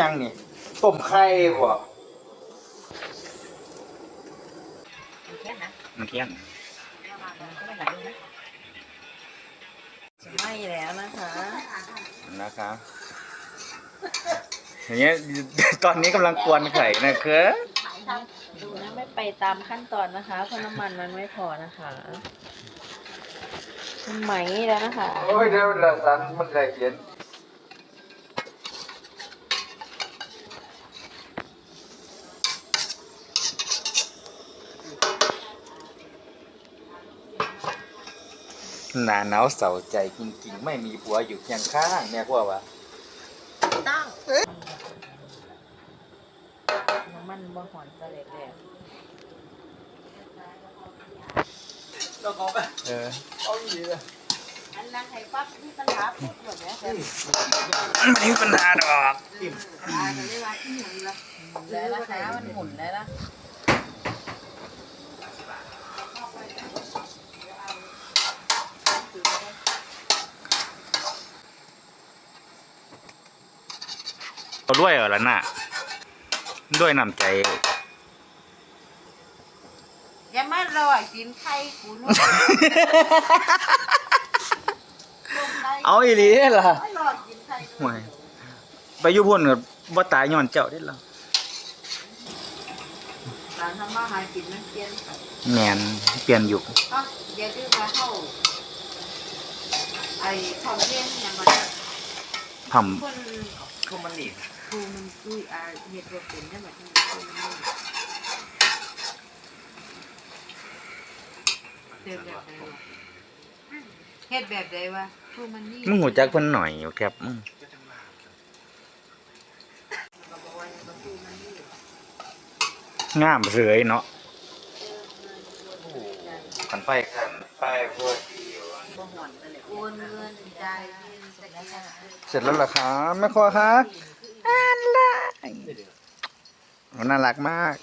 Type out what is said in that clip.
ยังนี่ต้มไข่บ่แค่นะมันเที่ยงก็ไม่ไหลนะจะไหม้แล้วนะคะนะครับอย่างเงี้ยตอนนี้กำลังกวนไข่นะครับดูนะไม่ไปตามขั้นตอนนะคะเพราะน้ำมันมันไม่พอนะคะมันไหมแล้วนะคะ โอ้ยเดี๋ยวละสันมันได้เขียน หนาหนาวเสาใจจริงๆ ไม่มีผัวอยู่เคียงข้างเนี่ยพวกว่าตั้งน้ำมันบ่หอนตะเล็ดเลยเอออันนั้นให้ปั๊บที่ปัญหาพูดหมดแล้วแต่มันไม่มีปัญหาดอกแล้วนะคะมันหมุนแล้วนะ เราด้วยเหรอล่ะน่ะด้วยน้ำใจอย่ามารอยกินไข่กูนู่นเอาอีหลีล่ะไม่รอกินไข่ห่วยไปอยู่พุ่นก็บ่ตายย้อนเจ้าเด้ล่ะหลังทำมาหากินมันเปลี่ยนไปแม่นเปลี่ยนยุคก็เดี๋ยวที่มาเข้าไอ้ความเลี้ยงอย่างมันทำคนคมันนี่ ครูมันคุยอาเฮ็ดบ่เป็นได้แบบนี้คนมันเฮ็ดแบบใดวะเฮ็ดแบบใดวะครูมันนี่มึงหูจักเพิ่นหน่อยอยู่ครับอืมก็บอกว่าบ่ครูมันนี่งามเสยเนาะขันไฟขันไฟพวกบ่หอนนั่นแหละโอนเงินจ่ายเงินสักอย่างเสร็จแล้วเหรอคะแม่ครัวคะ อ่านละน่ารักมาก